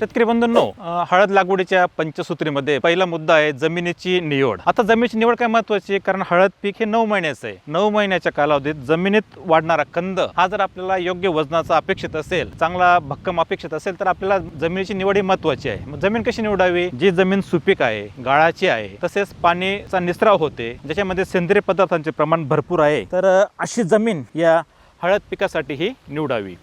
शेतकरी बंधूंनो हळद लागवडीच्या पंचसूत्रीमध्ये पहिला मुद्दा आहे जमिनीची निवड. आता जमिनीची निवड काय महत्वाची आहे? कारण हळद पीक हे नऊ महिन्याचं आहे. नऊ महिन्याच्या कालावधीत जमिनीत वाढणारा कंद हा जर आपल्याला योग्य वजनाचा अपेक्षित असेल चांगला भक्कम अपेक्षित असेल तर आपल्याला जमिनीची निवड ही महत्वाची आहे. मग जमीन कशी निवडावी? जी जमीन सुपीक आहे गाळाची आहे तसेच पाणीचा निसराव होते ज्याच्यामध्ये सेंद्रिय पदार्थांचे प्रमाण भरपूर आहे तर अशी जमीन या हळद पिकासाठी ही निवडावी.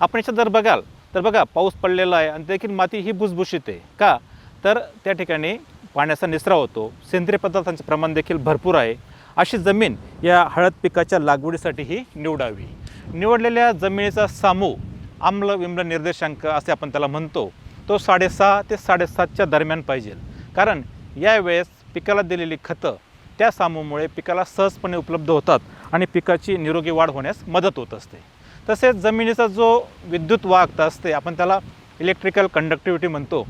आपण याच्यात जर बघाल तर बघा पाऊस पडलेला आहे आणि देखील माती ही भुसभुशीत आहे. का? तर त्या ठिकाणी पाण्याचा निचरा होतो. सेंद्रिय पदार्थांचे प्रमाण देखील भरपूर आहे. अशी जमीन या हळद पिकाच्या लागवडीसाठी ही निवडावी. निवडलेल्या जमिनीचा सामू आम्ल विम्ल निर्देशांक असे आपण त्याला म्हणतो तो साडेसहा ते साडेसातच्या दरम्यान पाहिजे. कारण यावेळेस पिकाला दिलेली खतं त्या सामूमुळे पिकाला सहजपणे उपलब्ध होतात आणि पिकाची निरोगी वाढ होण्यास मदत होत असते. तसेच जमिनीचा जो विद्युत वाहकता असते आपण त्याला इलेक्ट्रिकल कंडक्टिव्हिटी म्हणतो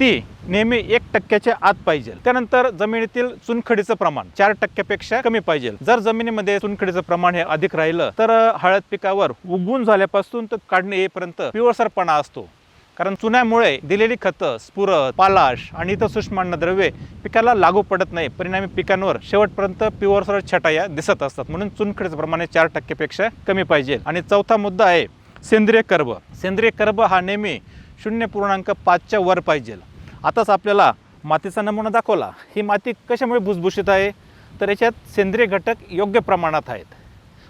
ती नेहमी एक टक्क्याच्या आत पाहिजे. त्यानंतर जमिनीतील चुनखडीचं प्रमाण चार टक्क्यापेक्षा कमी पाहिजे. जर जमिनीमध्ये चुनखडीचं प्रमाण हे अधिक राहिलं तर हळद पिकावर उगवून झाल्यापासून तर काढणे येईपर्यंत पिवळसरपणा असतो. कारण चुन्यामुळे दिलेली खतं स्फुरत पालाश आणि इतर सूक्ष्म द्रव्ये पिकाला लागू पडत नाही. परिणामी पिकांवर शेवटपर्यंत पिवळसर छटाया दिसत असतात. म्हणून चुनखडीचं प्रमाण चार टक्केपेक्षा कमी पाहिजे. आणि चौथा मुद्दा आहे सेंद्रिय कर्ब. सेंद्रिय कर्ब हा नेहमी शून्य पूर्णांक पाचच्या वर पाहिजे. आताच आपल्याला मातीचा नमुना दाखवला. ही माती कशामुळे भुसभुशीत आहे? तर याच्यात सेंद्रिय घटक योग्य प्रमाणात आहेत.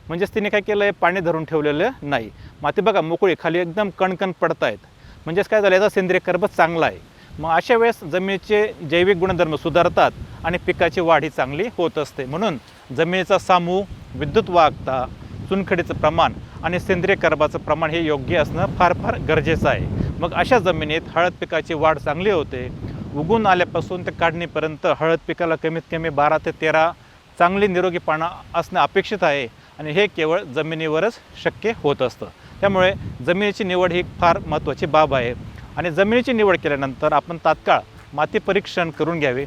म्हणजेच तिने काय केलं आहे पाणी धरून ठेवलेलं नाही. माती बघा मोकळी खाली एकदम कणकण पडत आहेत म्हणजेच काय झालं याचा सेंद्रिय कर्ब चांगला आहे. मग अशा वेळेस जमिनीचे जैविक गुणधर्म सुधारतात आणि पिकाची वाढ ही चांगली होत असते. म्हणून जमिनीचा सामू विद्युत वाहकता चुनखडीचं प्रमाण आणि सेंद्रिय कर्बाचं प्रमाण हे योग्य असणं फार फार गरजेचं आहे. मग अशा जमिनीत हळद पिकाची वाढ चांगली होते. उगून आल्यापासून ते काढणीपर्यंत हळद पिकाला कमीत कमी बारा ते तेरा चांगली निरोगीपणा असणं अपेक्षित आहे आणि हे केवळ जमिनीवरच शक्य होत असतं. त्यामुळे जमिनीची निवड ही फार महत्त्वाची बाब आहे. आणि जमिनीची निवड केल्यानंतर आपण तात्काळ माती परीक्षण करून घ्यावे.